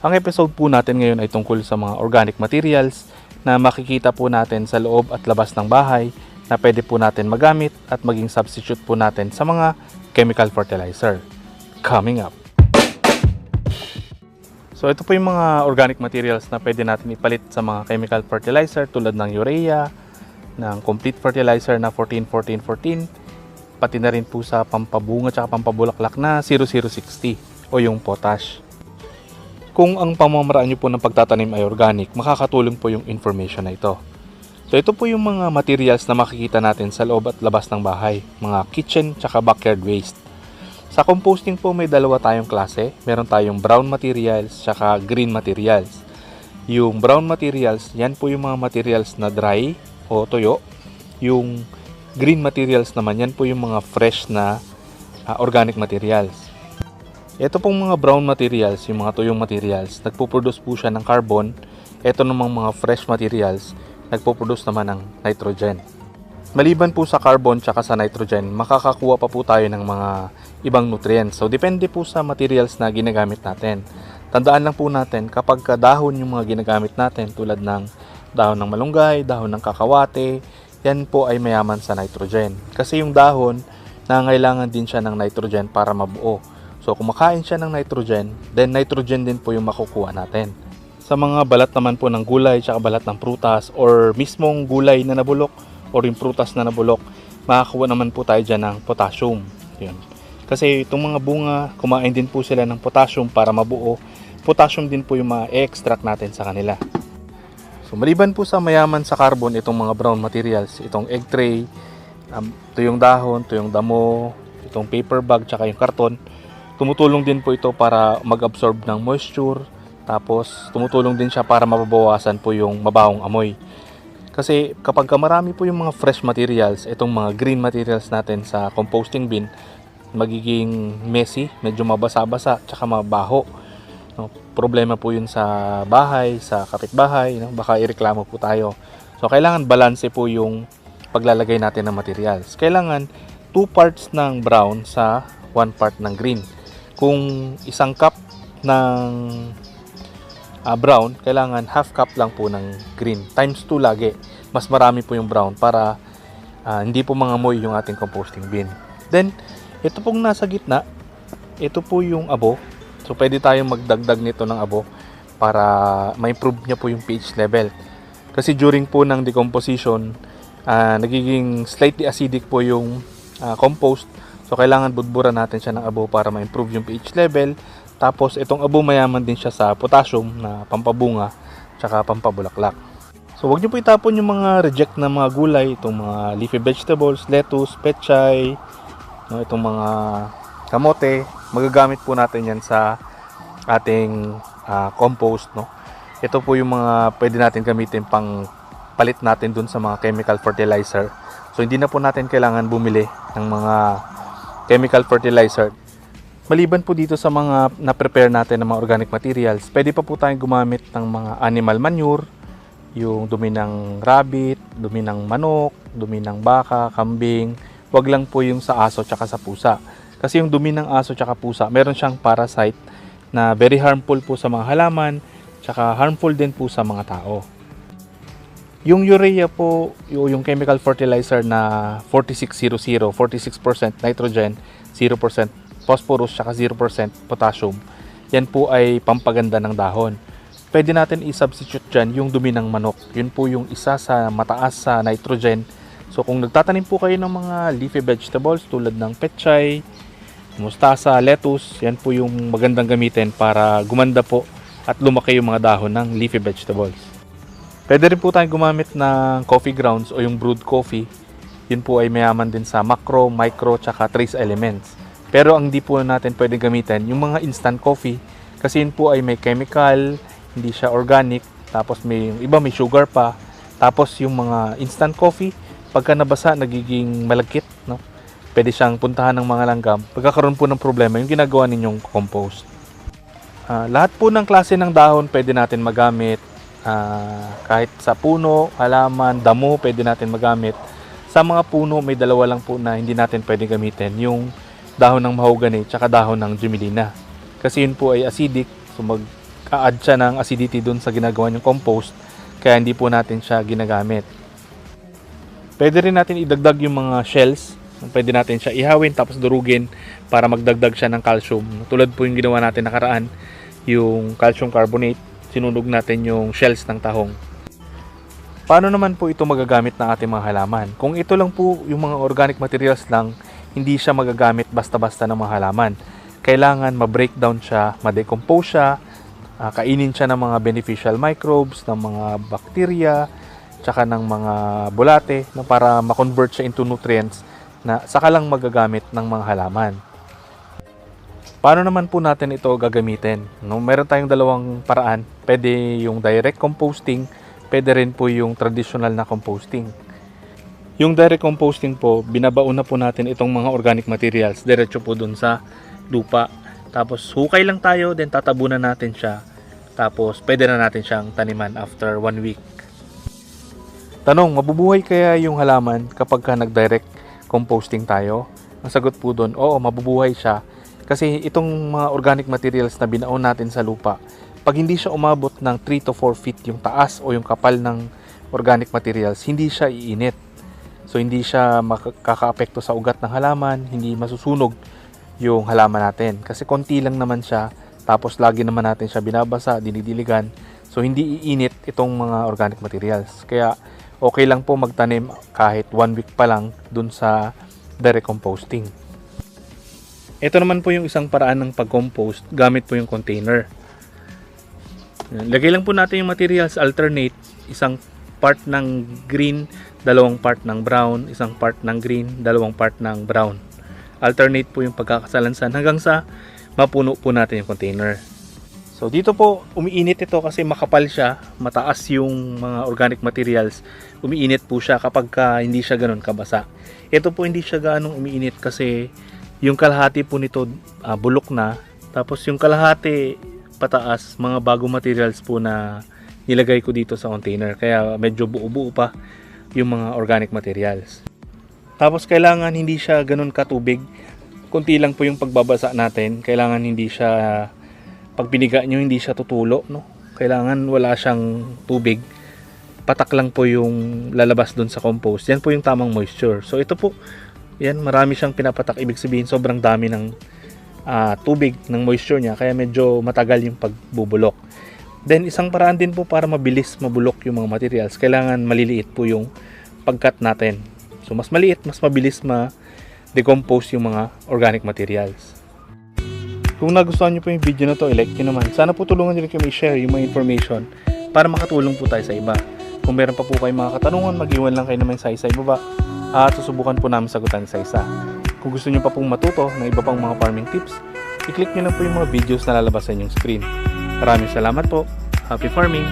Ang episode po natin ngayon ay tungkol sa mga organic materials na makikita po natin sa loob at labas ng bahay na pwede po natin magamit at maging substitute po natin sa mga chemical fertilizer. Coming up! So ito po yung mga organic materials na pwede natin ipalit sa mga chemical fertilizer tulad ng urea, ng complete fertilizer na 14-14-14, pati na rin po sa pampabunga at pampabulaklak na 0060 o yung potash. Kung ang pamamaraan nyo po ng pagtatanim ay organic, makakatulong po yung information na ito. So ito po yung mga materials na makikita natin sa loob at labas ng bahay, mga kitchen tsaka backyard waste. Sa composting po may dalawa tayong klase. Meron tayong brown materials tsaka green materials. Yung brown materials, yan po yung mga materials na dry o tuyo. Yung green materials naman, yan po yung mga fresh na ah, organic materials. Ito pong mga brown materials, yung mga tuyong materials, nagpo-produce po siya ng carbon. Ito namang mga fresh materials, nagpo-produce naman ng nitrogen. Maliban po sa carbon tsaka sa nitrogen, makakakuha pa po tayo ng mga ibang nutrients. So, depende po sa materials na ginagamit natin. Tandaan lang po natin, kapag ka dahon yung mga ginagamit natin, tulad ng dahon ng malunggay, dahon ng kakawate, yan po ay mayaman sa nitrogen. Kasi yung dahon, nangailangan din siya ng nitrogen para mabuo. So, kumakain siya ng nitrogen, then nitrogen din po yung makukuha natin. Sa mga balat naman po ng gulay, tsaka balat ng prutas, or mismong gulay na nabulok, or yung prutas na nabulok, makakuha naman po tayo dyan ng potassium. Yun. Kasi itong mga bunga, kumain din po sila ng potassium para mabuo. Potassium din po yung ma-extract natin sa kanila. So maliban po sa mayaman sa carbon itong mga brown materials, itong egg tray, um, ito yung dahon, ito yung damo, itong paper bag, tsaka yung karton, tumutulong din po ito para mag-absorb ng moisture, tapos tumutulong din siya para mababawasan po yung mabahong amoy. Kasi kapag ka marami po yung mga fresh materials, itong mga green materials natin sa composting bin, magiging messy, medyo mabasa-basa, tsaka mabaho. No, problema po yun sa bahay, sa kapitbahay, no? baka ireklamo po tayo. So kailangan balanse po yung paglalagay natin ng materials. Kailangan 2 parts ng brown sa 1 part ng green. Kung isang cup ng ah, brown, kailangan half cup lang po ng green. Times 2 lagi. Mas marami po yung brown para ah, hindi po mangamoy yung ating composting bin. Then, ito pong nasa gitna, ito po yung abo. So, pwede tayong magdagdag nito ng abo para ma-improve niya po yung pH level. Kasi during po ng decomposition, ah, nagiging slightly acidic po yung ah, compost. So, kailangan budburan natin siya ng abo para ma-improve yung pH level. Tapos, itong abo mayaman din siya sa potassium na pampabunga tsaka pampabulaklak. So, wag niyo po itapon yung mga reject na mga gulay, itong mga leafy vegetables, lettuce, pechay, no, itong mga kamote. Magagamit po natin yan sa ating ah, compost, no. Ito po yung mga pwede natin gamitin pang palit natin dun sa mga chemical fertilizer. So, hindi na po natin kailangan bumili ng mga chemical fertilizer Maliban po dito sa mga na-prepare natin ng mga organic materials, pwede pa po tayong gumamit ng mga animal manure, yung dumi ng rabbit, dumi ng manok, dumi ng baka, kambing. Wag lang po yung sa aso tsaka sa pusa. Kasi yung dumi ng aso tsaka pusa, meron siyang parasite na very harmful po sa mga halaman, tsaka harmful din po sa mga tao. Yung urea po, yung chemical fertilizer na 4600, 46% nitrogen, 0% phosphorus tsaka 0% potassium. Yan po ay pampaganda ng dahon. Pwede natin i-substitute dyan yung dumi ng manok. Yun po yung isa sa mataas sa nitrogen. So kung nagtatanim po kayo ng mga leafy vegetables tulad ng pechay, mustasa, lettuce, yan po yung magandang gamitin para gumanda po at lumaki yung mga dahon ng leafy vegetables. Pwede rin po tayong gumamit ng coffee grounds o yung brewed coffee. Yun po ay mayaman din sa macro, micro, tsaka trace elements. Pero ang di po natin pwede gamitin, yung mga instant coffee, kasi yun po ay may chemical, hindi siya organic, tapos may yung iba may sugar pa. Tapos yung mga instant coffee, pagka nabasa, nagiging malagkit, no? Pwede siyang puntahan ng mga langgam. Pagkakaroon po ng problema, yung ginagawa ninyong compost. Ah, lahat po ng klase ng dahon pwede natin magamit. Ah, kahit sa puno, halaman, damo, pwede natin magamit. Sa mga puno, may dalawa lang po na hindi natin pwede gamitin. Yung dahon ng mahogany tsaka dahon ng jumelina. Kasi yun po ay acidic, so mag nag-a-add siya ng acidity dun sa ginagawa niyong compost kaya hindi po natin siya ginagamit. Pwede rin natin idagdag yung mga shells. Pwede natin siya ihawin tapos durugin para magdagdag siya ng calcium. Tulad po yung ginawa natin nakaraan, yung calcium carbonate, sinunog natin yung shells ng tahong. Paano naman po ito magagamit ng ating mga halaman? Kung ito lang po yung mga organic materials lang, hindi siya magagamit basta-basta ng mga halaman. Kailangan ma-breakdown siya, ma-decompose siya, ah, kainin siya ng mga beneficial microbes, ng mga bacteria, tsaka ng mga bulate na para ma-convert siya into nutrients na saka lang magagamit ng mga halaman. Paano naman po natin ito gagamitin? No, meron tayong dalawang paraan. Pwede yung direct composting, pwede rin po yung traditional na composting. Yung direct composting po, binabaon na po natin itong mga organic materials diretso po dun sa lupa. Tapos hukay lang tayo, then tatabunan natin siya. Tapos pwede na natin siyang taniman after one week. Tanong, mabubuhay kaya yung halaman kapag ka nag-direct composting tayo? Ang sagot po doon, oo, mabubuhay siya. Kasi itong mga organic materials na binaon natin sa lupa, pag hindi siya umabot ng 3 to 4 feet yung taas o yung kapal ng organic materials, hindi siya iinit. So hindi siya makakaapekto sa ugat ng halaman, hindi masusunog yung halaman natin. Kasi konti lang naman siya, tapos lagi naman natin siya binabasa, dinidiligan. So hindi iinit itong mga organic materials. Kaya okay lang po magtanim kahit one week pa lang dun sa direct composting. Ito naman po yung isang paraan ng pag-compost gamit po yung container. Lagay lang po natin yung materials alternate, isang part ng green, dalawang part ng brown, isang part ng green, dalawang part ng brown. Alternate po yung pagkakasalansan hanggang sa mapuno po natin yung container. So dito po umiinit ito kasi makapal siya, mataas yung mga organic materials. Umiinit po siya kapag ka hindi siya ganun kabasa. Ito po hindi siya ganong umiinit kasi yung kalahati po nito ah, bulok na. Tapos yung kalahati pataas, mga bagong materials po na nilagay ko dito sa container. Kaya medyo buo-buo pa yung mga organic materials. Tapos kailangan hindi siya ganun katubig. Kunti lang po yung pagbabasa natin. Kailangan hindi siya pag biniga nyo hindi siya tutulo, no? Kailangan wala siyang tubig. Patak lang po yung lalabas dun sa compost. Yan po yung tamang moisture. So ito po, yan marami siyang pinapatak. Ibig sabihin sobrang dami ng ah, tubig ng moisture niya kaya medyo matagal yung pagbubulok. Then isang paraan din po para mabilis mabulok yung mga materials, kailangan maliliit po yung pagkat natin. So mas maliit, mas mabilis ma-decompose yung mga organic materials. Kung nagustuhan nyo po yung video na to, i-like nyo naman. Sana po tulungan nyo kami i-share yung mga information para makatulong po tayo sa iba. Kung meron pa po kayong mga katanungan, mag-iwan lang kayo naman sa isa ibaba at susubukan po namin sagutan sa isa. Kung gusto nyo pa pong matuto ng iba pang mga farming tips, i-click nyo lang po yung mga videos na lalabas sa inyong screen. Maraming salamat po. Happy farming!